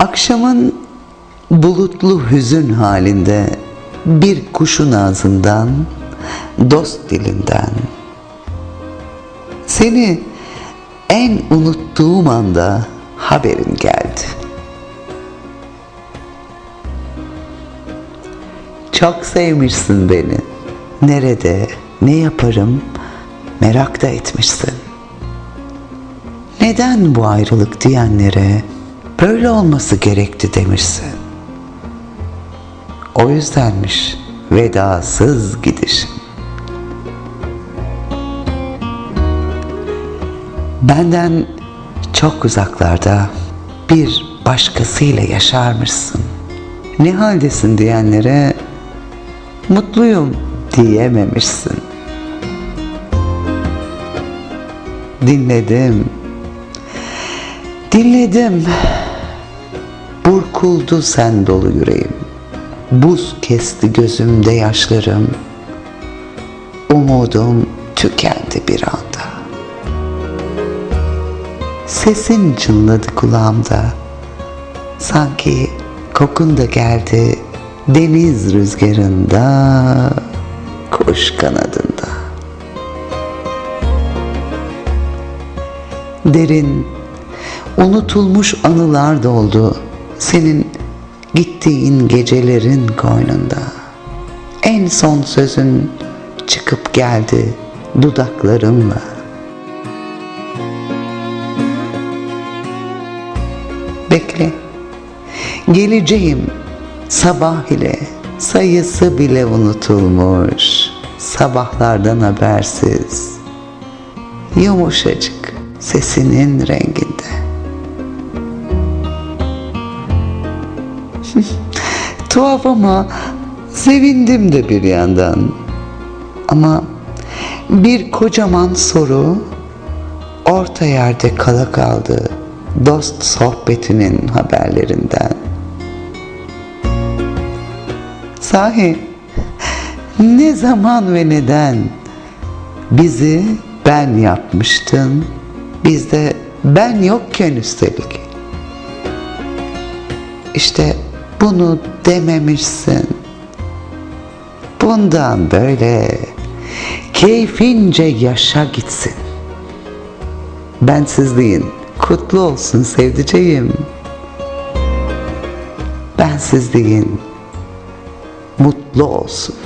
Akşamın bulutlu hüzün halinde bir kuşun ağzından, dost dilinden. Seni en unuttuğum anda haberin geldi. Çok sevmişsin beni. Nerede, ne yaparım merak da etmişsin. Neden bu ayrılık diyenlere böyle olması gerekti demişsin. O yüzdenmiş vedasız gidişin. Benden çok uzaklarda bir başkasıyla yaşarmışsın. Ne haldesin diyenlere mutluyum diyememişsin. Dinledim. Dinledim. Burkuldu sen dolu yüreğim. Buz kesti gözümde yaşlarım. Umudum tükendi bir anda. Sesin çınladı kulağımda. Sanki kokun da geldi deniz rüzgarında, kuş kanadında. Derin, unutulmuş anılar doldu senin gittiğin gecelerin koynunda. En son sözün çıkıp geldi dudaklarımla. Bekle, geleceğim sabah ile sayısı bile unutulmuş. Sabahlardan habersiz, yumuşacık sesinin renginde. Tuhaf ama sevindim de bir yandan. Ama bir kocaman soru orta yerde kala kaldı dost sohbetinin haberlerinden. Sahi ne zaman ve neden bizi ben yapmıştın, bizde ben yokken üstelik. İşte bunu dememişsin. Bundan böyle keyfince yaşa gitsin. Bensizliğin kutlu olsun sevdiceğim. Bensizliğin mutlu olsun.